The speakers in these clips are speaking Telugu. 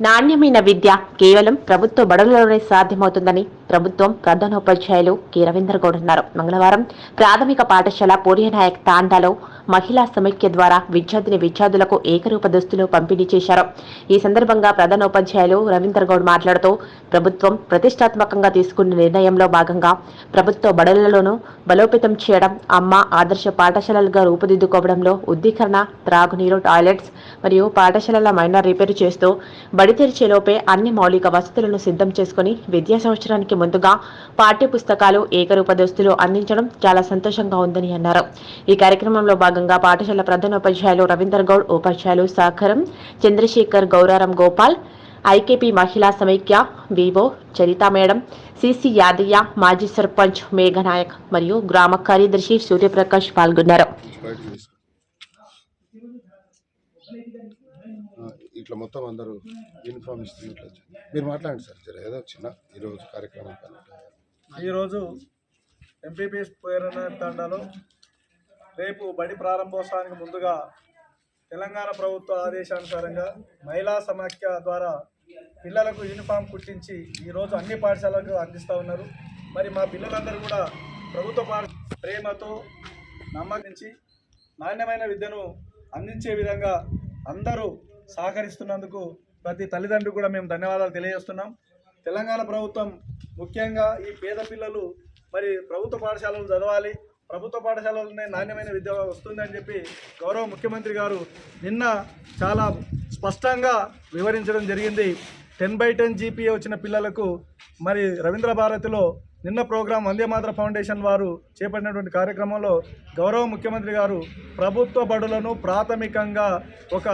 నాణ్యమైన విద్య కేవలం ప్రభుత్వ బడులలోనే సాధ్యమవుతుందని ప్రభుత్వం ప్రధానోపాధ్యాయులు కె. రవీంద్ర గౌడ్ అన్నారు. మంగళవారం ప్రాథమిక పాఠశాల పూర్యనాయక్ తాండాలో మహిళా సమైక్య ద్వారా విద్యార్థిని విద్యార్థులకు ఏకరూప దుస్తులు పంపిణీ చేశారు. ఈ సందర్భంగా ప్రధానోపాధ్యాయులు రవీంద్ర గౌడ్ మాట్లాడుతూ ప్రభుత్వం ప్రతిష్టాత్మకంగా తీసుకున్న నిర్ణయంలో భాగంగా ప్రభుత్వ బడులలోనూ బలోపేతం చేయడం అమ్మ ఆదర్శ పాఠశాలలుగా రూపుదిద్దుకోవడంలో ఉద్దీకరణ త్రాగునీరు టాయిలెట్స్ మరియు పాఠశాలల మైనర్ రిపేరు చేస్తూ బడితెరిచేలోపే అన్ని మౌలిక వసతులను సిద్ధం చేసుకుని విద్యా సంవత్సరానికి ముందుగా పాఠ్య పుస్తకాలు ఏకరూప దుస్తులు అందించడం చాలా సంతోషంగా ఉందని అన్నారు. ఈ కార్యక్రమంలో భాగంగా పాఠశాల ప్రధానోపాధ్యాయులు రవీందర్ గౌడ్ ఉపాధ్యాయులు Sakaram Chandrashekar Gouraram Gopal IKP Mahila Samaikya VO Charitha madam CC Yadaiah మాజీ సర్పంచ్ మేఘనాయక్ మరియు గ్రామ కార్యదర్శి సూర్యప్రకాష్ పాల్గొన్నారు. ఇట్లా మొత్తం అందరూ యూనిఫామ్ ఇస్తున్నట్లు మీరు మాట్లాడండి సార్ జర ఏదో చిన్న ఈరోజు కార్యక్రమం ఈరోజు ఎంపీపీఎస్ ప్రేరణ తండాలో రేపు బడి ప్రారంభోత్సవానికి ముందుగా తెలంగాణ ప్రభుత్వ ఆదేశానుసారంగా మహిళా సమాఖ్య ద్వారా పిల్లలకు యూనిఫామ్ కుట్టించి ఈరోజు అన్ని పాఠశాలకు అందిస్తూ ఉన్నారు. మరి మా పిల్లలందరూ కూడా ప్రభుత్వ పాఠ ప్రేమతో నమ్మకించి నాణ్యమైన విద్యను అందించే విధంగా అందరూ సహకరిస్తున్నందుకు ప్రతి తల్లిదండ్రులు కూడా మేము ధన్యవాదాలు తెలియజేస్తున్నాం. తెలంగాణ ప్రభుత్వం ముఖ్యంగా ఈ పేద పిల్లలు మరి ప్రభుత్వ పాఠశాలలు చదవాలి. ప్రభుత్వ పాఠశాలలోనే నాణ్యమైన విద్య వస్తుందని చెప్పి గౌరవ ముఖ్యమంత్రి గారు నిన్న చాలా స్పష్టంగా వివరించడం జరిగింది. టెన్ బై టెన్ జీపీఏ వచ్చిన పిల్లలకు మరి రవీంద్ర భారతిలో నిన్న ప్రోగ్రాం వందే మాతర ఫౌండేషన్ వారు చేపట్టినటువంటి కార్యక్రమంలో గౌరవ ముఖ్యమంత్రి గారు ప్రభుత్వ బడులను ప్రాథమికంగా ఒక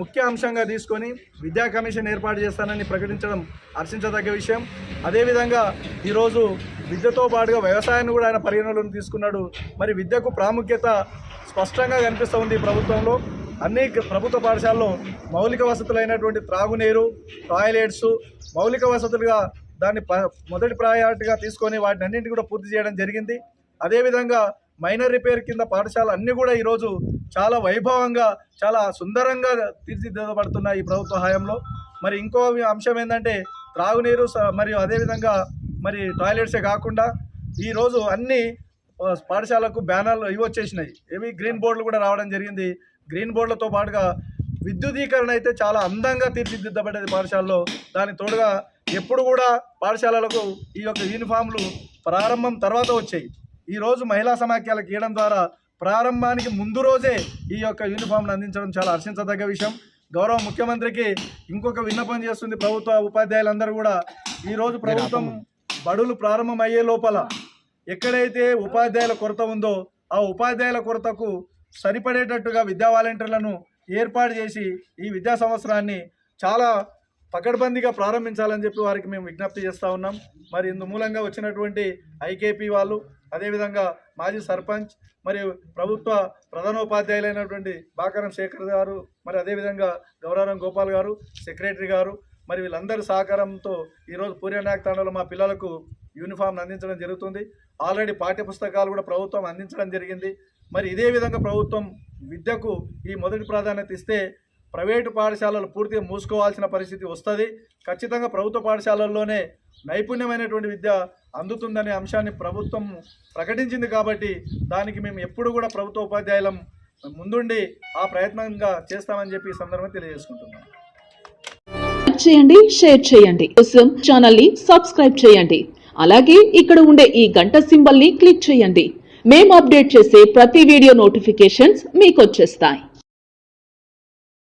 ముఖ్య అంశంగా తీసుకొని విద్యా కమిషన్ ఏర్పాటు చేస్తానని ప్రకటించడం హర్షించదగ్గ విషయం. అదేవిధంగా ఈరోజు విద్యతో పాటుగా వ్యవసాయాన్ని కూడా ఆయన పరిగణలోకి తీసుకున్నాడు. మరి విద్యకు ప్రాముఖ్యత స్పష్టంగా కనిపిస్తూ ఉంది ఈ ప్రభుత్వంలో. అన్ని ప్రభుత్వ పాఠశాలలో మౌలిక వసతులైనటువంటి త్రాగునీరు టాయిలెట్స్ మౌలిక వసతులుగా దాన్ని ప మొదటి ప్రయారిటీగా తీసుకొని వాటిని అన్నింటినీ కూడా పూర్తి చేయడం జరిగింది. అదేవిధంగా మైనర్ రిపేర్ కింద పాఠశాల అన్నీ కూడా ఈరోజు చాలా వైభవంగా చాలా సుందరంగా తీర్చిదిద్దబడుతున్నాయి ఈ ప్రభుత్వ హయాంలో. మరి ఇంకో అంశం ఏంటంటే త్రాగునీరు స- మరియు అదేవిధంగా మరి టాయిలెట్సే కాకుండా ఈరోజు అన్ని పాఠశాలకు బ్యానర్లు ఇవి వచ్చేసినాయి. ఏవి గ్రీన్ బోర్డులు కూడా రావడం జరిగింది. గ్రీన్ బోర్డులతో పాటుగా విద్యుదీకరణ అయితే చాలా అందంగా తీర్చిదిద్దబడ్డది పాఠశాలలో. దానికి తోడుగా ఎప్పుడు కూడా పాఠశాలలకు ఈ యొక్క యూనిఫామ్లు ప్రారంభం తర్వాత వచ్చాయి. ఈ రోజు మహిళా సమాఖ్యలకు ఇవ్వడం ద్వారా ప్రారంభానికి ముందు రోజే ఈ యొక్క యూనిఫామ్ను అందించడం చాలా హర్షించదగ్గ విషయం. గౌరవ ముఖ్యమంత్రికి ఇంకొక విన్నపం చేస్తుంది ప్రభుత్వ ఉపాధ్యాయులందరూ కూడా. ఈ రోజు ప్రభుత్వం బడులు ప్రారంభమయ్యే లోపల ఎక్కడైతే ఉపాధ్యాయుల కొరత ఉందో ఆ ఉపాధ్యాయుల కొరతకు సరిపడేటట్టుగా విద్యా వాలంటీర్లను ఏర్పాటు చేసి ఈ విద్యా సంవత్సరాన్ని చాలా పకడ్బందీగా ప్రారంభించాలని చెప్పి వారికి మేము విజ్ఞప్తి చేస్తూ ఉన్నాం. మరి ఇందు మూలంగా వచ్చినటువంటి ఐకేపీ వాళ్ళు అదేవిధంగా మాజీ సర్పంచ్ మరియు ప్రభుత్వ ప్రధానోపాధ్యాయులైనటువంటి బాకరం శేఖర్ గారు మరి అదేవిధంగా గౌరవం గోపాల్ గారు సెక్రటరీ గారు మరి వీళ్ళందరి సహకారంతో ఈరోజు పూర్యనాయక తండలో మా పిల్లలకు యూనిఫామ్ అందించడం జరుగుతుంది. ఆల్రెడీ పాఠ్య పుస్తకాలు కూడా ప్రభుత్వం అందించడం జరిగింది. మరి ఇదే విధంగా ప్రభుత్వం విద్యకు ఈ మొదటి ప్రాధాన్యత ఇస్తే ప్రైవేటు పాఠశాలలు పూర్తిగా మూసుకోవాల్సిన పరిస్థితి వస్తుంది. ఖచ్చితంగా ప్రభుత్వ పాఠశాలల్లోనే నైపుణ్యమైనటువంటి విద్య అందుతుందనే అంశాన్ని ప్రభుత్వం ప్రకటించింది కాబట్టి దానికి మేము ఎప్పుడు కూడా ప్రభుత్వ ఉపాధ్యాయులం ముందుండి ఆ ప్రయత్నంగా చేస్తామని చెప్పి ఈ సందర్భంగా తెలియజేసుకుంటున్నాం చేయండి షేర్ చేయండి. కోసం ఛానల్ని సబ్స్క్రైబ్ చేయండి. అలాగే ఇక్కడ ఉండే ఈ గంట సింబల్ని క్లిక్ చేయండి. మేము అప్డేట్ చేసే ప్రతి వీడియో నోటిఫికేషన్స్ మీకు వచ్చేస్తాయి.